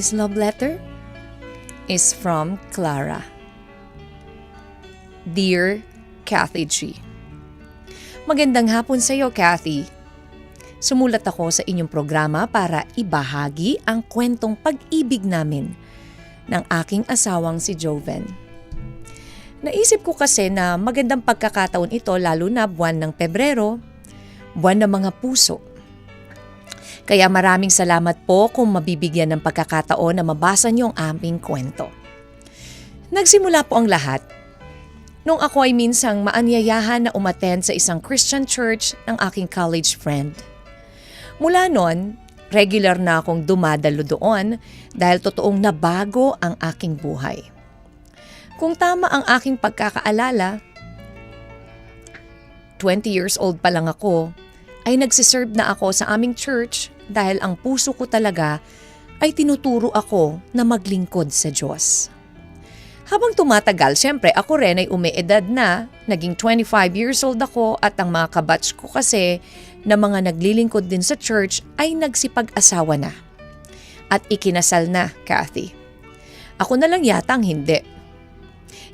This love letter is from Clara. Dear Kathy G. Magandang hapon sa iyo, Kathy. Sumulat ako sa inyong programa para ibahagi ang kwentong pag-ibig namin ng aking asawang si Joven. Naisip ko kasi na magandang pagkakataon ito lalo na buwan ng Pebrero, buwan ng mga puso. Kaya maraming salamat po kung mabibigyan ng pagkakataon na mabasa niyo ang aming kwento. Nagsimula po ang lahat nung ako ay minsang maanyayahan na umattend sa isang Christian church ng aking college friend. Mula noon, regular na akong dumadalo doon dahil totoong nabago ang aking buhay. Kung tama ang aking pagkakaalala, 20 years old pa lang ako, ay nagsiserve na ako sa aming church dahil ang puso ko talaga ay tinuturo ako na maglingkod sa Diyos. Habang tumatagal, syempre ako rin ay umeedad na, naging 25 years old ako at ang mga kabatch ko kasi na mga naglilingkod din sa church ay nagsipag-asawa na. At ikinasal na, Kathy. Ako na lang yata ang hindi.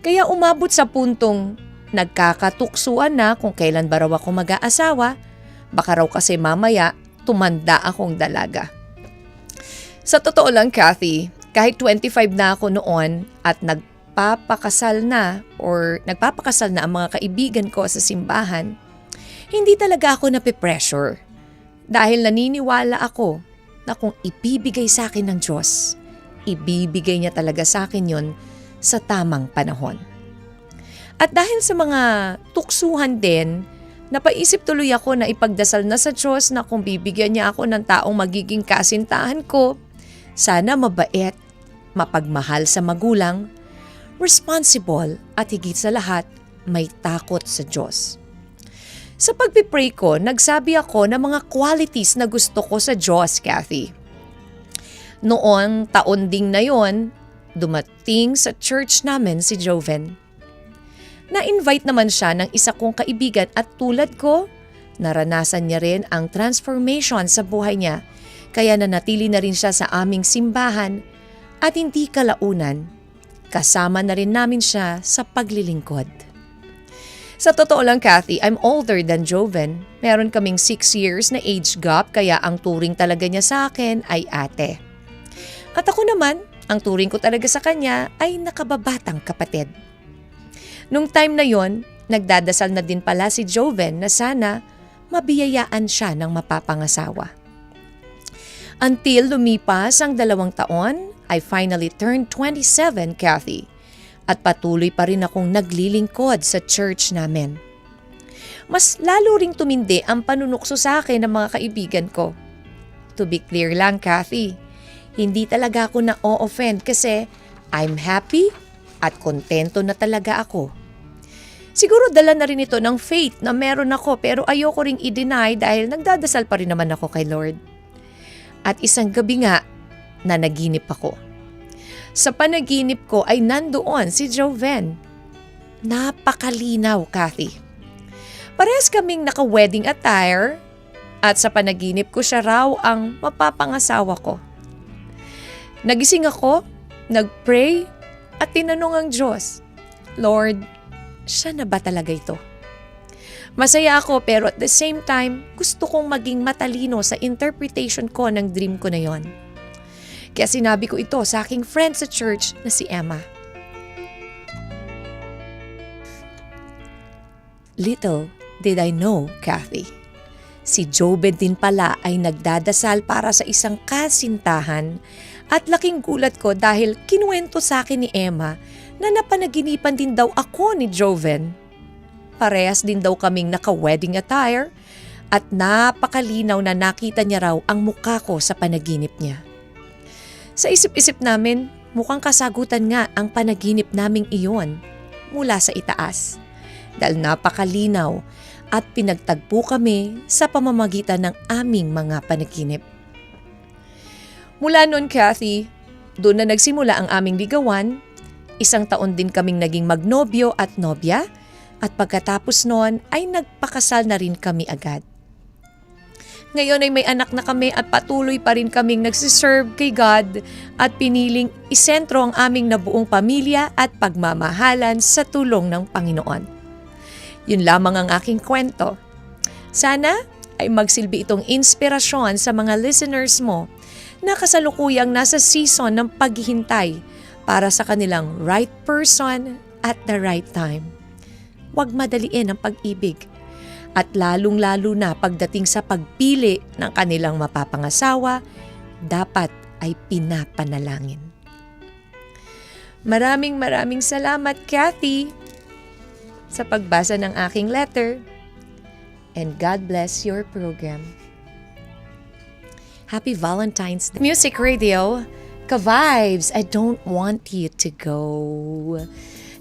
Kaya umabot sa puntong nagkakatuksuan na kung kailan ba raw ako mag-aasawa, baka raw kasi mamaya tumanda akong dalaga. Sa totoo lang, Kathy, kahit 25 na ako noon at nagpapakasal na or nagpapakasal na ang mga kaibigan ko sa simbahan, hindi talaga ako napipressure. Dahil naniniwala ako na kung ibibigay sa akin ng Diyos, ibibigay niya talaga sa akin yon sa tamang panahon. At dahil sa mga tuksuhan din, napaisip tuloy ako na ipagdasal na sa Diyos na kung bibigyan niya ako ng taong magiging kasintahan ko, sana mabait, mapagmahal sa magulang, responsible at higit sa lahat, may takot sa Diyos. Sa pagpipray ko, nagsabi ako ng mga qualities na gusto ko sa Diyos, Kathy. Noong taon ding na yon, dumating sa church namin si Joven. Na-invite naman siya ng isa kong kaibigan at tulad ko, naranasan niya rin ang transformation sa buhay niya kaya nanatili na rin siya sa aming simbahan at hindi kalaunan, kasama na rin namin siya sa paglilingkod. Sa totoo lang, Kathy, I'm older than Joven. Meron kaming 6 years na age gap kaya ang turing talaga niya sa akin ay ate. At ako naman, ang turing ko talaga sa kanya ay nakababatang kapatid. Nung time na yon, nagdadasal na din pala si Joven na sana mabiyayaan siya ng mapapangasawa. Until lumipas ang dalawang taon, I finally turned 27, Kathy. At patuloy pa rin akong naglilingkod sa church namin. Mas lalo ring tumindi ang panunukso sa akin ng mga kaibigan ko. To be clear lang, Kathy, hindi talaga ako na-offend kasi I'm happy at kontento na talaga ako. Siguro dala na rin ito ng faith na meron ako pero ayoko ring i-deny dahil nagdadasal pa rin naman ako kay Lord. At isang gabi nga na naginip ako. Sa panaginip ko ay nandoon si Joven. Napakalinaw, Kathy. Parehas kaming naka-wedding attire at sa panaginip ko siya raw ang mapapangasawa ko. Nagising ako, nagpray, at tinanong ang Diyos, Lord, siya na ba talaga ito? Masaya ako pero at the same time, gusto kong maging matalino sa interpretation ko ng dream ko na yon. Kaya sinabi ko ito sa aking friend sa church na si Emma. Little did I know, Kathy. Si Jobed din pala ay nagdadasal para sa isang kasintahan at laking gulat ko dahil kinuwento sa akin ni Emma na napanaginipan din daw ako ni Joven. Parehas din daw kaming naka-wedding attire at napakalinaw na nakita niya raw ang mukha ko sa panaginip niya. Sa isip-isip namin, mukhang kasagutan nga ang panaginip naming iyon mula sa itaas. Dahil napakalinaw at pinagtagpo kami sa pamamagitan ng aming mga panaginip. Mula noon, Kathy, doon na nagsimula ang aming ligawan. Isang taon din kaming naging magnobyo at nobya at pagkatapos noon ay nagpakasal na rin kami agad. Ngayon ay may anak na kami at patuloy pa rin kaming nagsiserve kay God at piniling isentro ang aming nabuong pamilya at pagmamahalan sa tulong ng Panginoon. Yun lamang ang aking kwento. Sana ay magsilbi itong inspirasyon sa mga listeners mo na kasalukuyang nasa season ng paghihintay para sa kanilang right person at the right time. Huwag madaliin ang pag-ibig at lalong-lalo na pagdating sa pagpili ng kanilang mapapangasawa, dapat ay pinapanalangin. Maraming maraming salamat, Kathy, sa pagbasa ng aking letter. And God bless your program. Happy Valentine's Day. Music Radio, ka-vibes, I don't want you to go.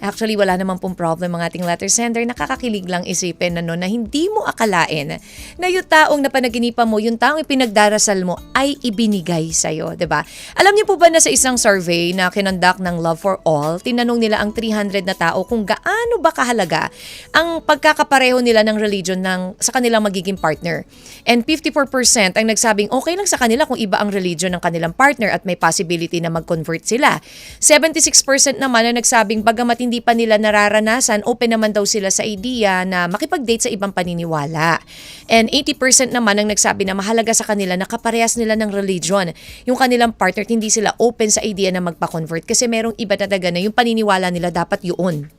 Actually, wala naman pong problem ang ating letter sender. Nakakakilig lang isipin na, no, na hindi mo akalain na yung taong napanaginipan mo, yung taong ipinagdarasal mo ay ibinigay sa'yo, ba? Alam niyo po ba na sa isang survey na kinonduct ng Love for All, tinanong nila ang 300 na tao kung gaano ba kahalaga ang pagkakapareho nila ng religion ng, sa kanilang magiging partner. And 54% ang nagsabing okay lang sa kanila kung iba ang religion ng kanilang partner at may possibility na mag-convert sila. 76% naman ang nagsabing bagamat hindi pa nila nararanasan, open naman daw sila sa idea na makipag-date sa ibang paniniwala. And 80% naman ang nagsabi na mahalaga sa kanila na kaparehas nila ng religion. Yung kanilang partner, hindi sila open sa idea na magpa-convert kasi merong iba talaga na yung paniniwala nila dapat yun.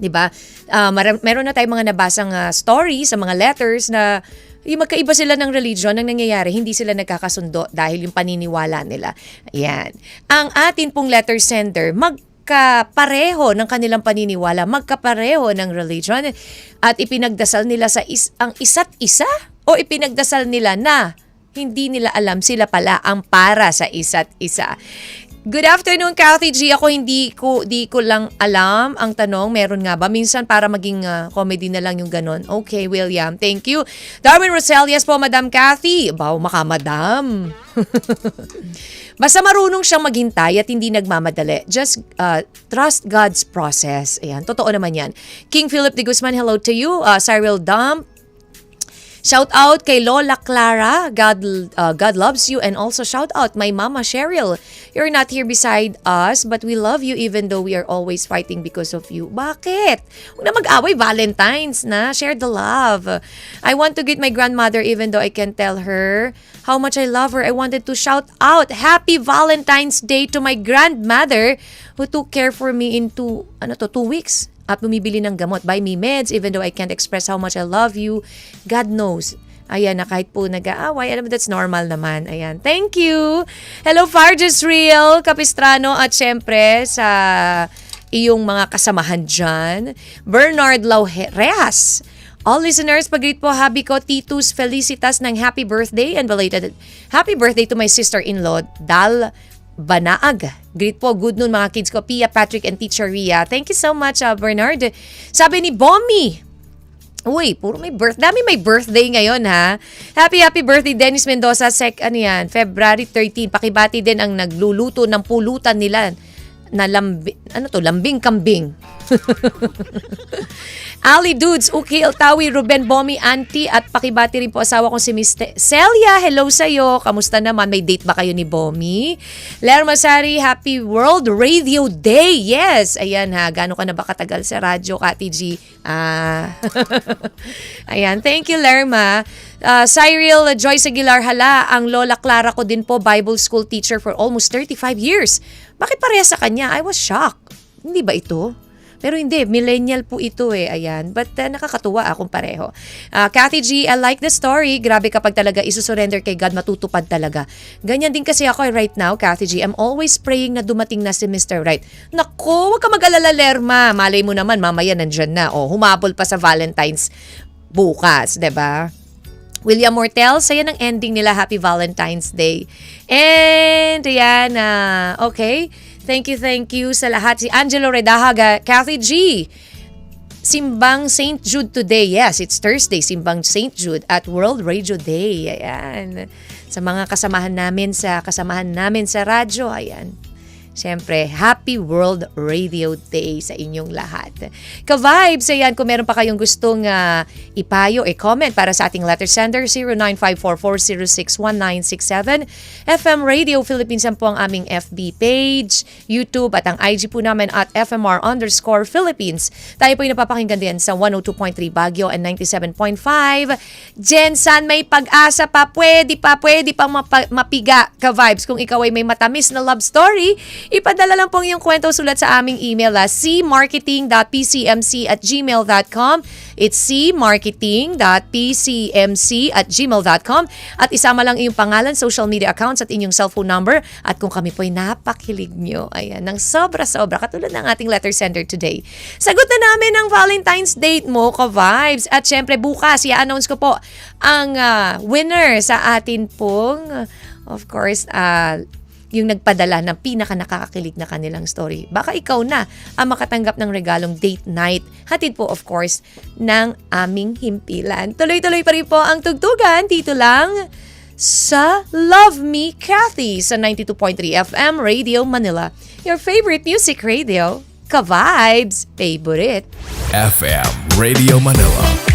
'di ba? Ah, mar- meron na tayong mga nabasang ah, stories sa mga letters na yung magkaiba sila ng religion ang nangyayari, hindi sila nagkakasundo dahil yung paniniwala nila. Ayan. Ang atin pong letter sender, magkapareho ng kanilang paniniwala, magkapareho ng religion at ipinagdasal nila sa is- ang isa't isa o ipinagdasal nila na hindi nila alam sila pala ang para sa isa't isa. Good afternoon, Kathy G. Ako hindi ko di ko lang alam ang tanong. Meron nga ba? Minsan para maging ah, comedy na lang yung ganon. Okay, William. Thank you. Darwin Rosel, yes po, Madam Kathy. Baw, makamadam. Basta marunong siyang maghintay at hindi nagmamadali. Just uh, trust God's process. Ayan, totoo naman yan. King Philip de Guzman, hello to you. Uh, Cyril Dump, Shout out kay Lola Clara. God uh, God loves you and also shout out my mama Cheryl. You're not here beside us but we love you even though we are always fighting because of you. Bakit? Huwag na mag-away Valentine's na. Share the love. I want to greet my grandmother even though I can tell her how much I love her. I wanted to shout out Happy Valentine's Day to my grandmother who took care for me in two, ano to, two weeks at bumibili ng gamot. Buy me meds even though I can't express how much I love you. God knows. Ayan, na kahit po nag-aaway, alam mo, that's normal naman. Ayan, thank you. Hello, Farges Real, Capistrano, at syempre sa iyong mga kasamahan dyan. Bernard Laureas. All listeners, pag-greet po habi ko, Titus Felicitas ng happy birthday and belated happy birthday to my sister-in-law, Dal Banaag. Greet po, good noon mga kids ko, Pia, Patrick, and Teacher Ria. Thank you so much, uh, Bernard. Sabi ni Bommy, Uy, puro may birth. Dami may birthday ngayon ha. Happy happy birthday Dennis Mendoza sec ano yan, February 13. Pakibati din ang nagluluto ng pulutan nila na lambi, ano to, lambing kambing. Ali Dudes, Ukil, Tawi, Ruben, Bomi, Auntie, at pakibati rin po asawa kong si Miss Celia. Hello sa'yo. Kamusta naman? May date ba kayo ni Bomi? Lerma Sari, Happy World Radio Day. Yes. Ayan ha. Gano'n ka na ba katagal sa radyo, Kati G? Ah. Ayan. Thank you, Lerma. Uh, Cyril Joyce Aguilar, hala, ang Lola Clara ko din po, Bible school teacher for almost 35 years. Bakit pareha sa kanya? I was shocked. Hindi ba ito? Pero hindi, millennial po ito eh, ayan. But uh, nakakatuwa akong pareho. Uh, Kathy G, I like the story. Grabe kapag talaga isusurrender kay God, matutupad talaga. Ganyan din kasi ako eh, right now, Kathy G. I'm always praying na dumating na si Mr. Right. Naku, wag ka mag-alala, Lerma. Malay mo naman, mamaya nandyan na. O, humabol pa sa Valentine's bukas, ba? William Mortel, saya ng ending nila. Happy Valentine's Day. And, ayan, uh, okay. Thank you, thank you sa lahat. Si Angelo Redahaga, Kathy G. Simbang St. Jude today. Yes, it's Thursday, Simbang St. Jude at World Radio Day. Ayan. Sa mga kasamahan namin sa kasamahan namin sa radyo, ayan. Siyempre, Happy World Radio Day sa inyong lahat. Ka-vibes, ayan, kung meron pa kayong gustong ah, ipayo, e-comment para sa ating letter sender, 0954406197. FM Radio Philippines po ang aming FB page, YouTube at ang IG po namin at FMR underscore Philippines. Tayo po yung napapakinggan din sa 102.3 Baguio and 97.5. Jensan, may pag-asa pa, pwede pa, pwede pa mapiga ka-vibes. Kung ikaw ay may matamis na love story, ipadala lang po yung kwento sulat sa aming email ah, cmarketing.pcmc at gmail.com. It's cmarketing.pcmc at gmail.com at isama lang iyong pangalan, social media accounts at inyong cellphone number at kung kami po ay napakilig nyo, ayan, ng sobra-sobra, katulad ng ating letter sender today. Sagot na namin ang Valentine's date mo, ka-vibes. At syempre bukas, i-announce ko po ang ah, winner sa atin pong, of course, ah, yung nagpadala ng pinaka nakakakilig na kanilang story. Baka ikaw na ang makatanggap ng regalong date night. Hatid po of course ng aming himpilan. Tuloy-tuloy pa rin po ang tugtugan dito lang sa Love Me Kathy sa 92.3 FM Radio Manila. Your favorite music radio. Ka-vibes, favorite. FM Radio Manila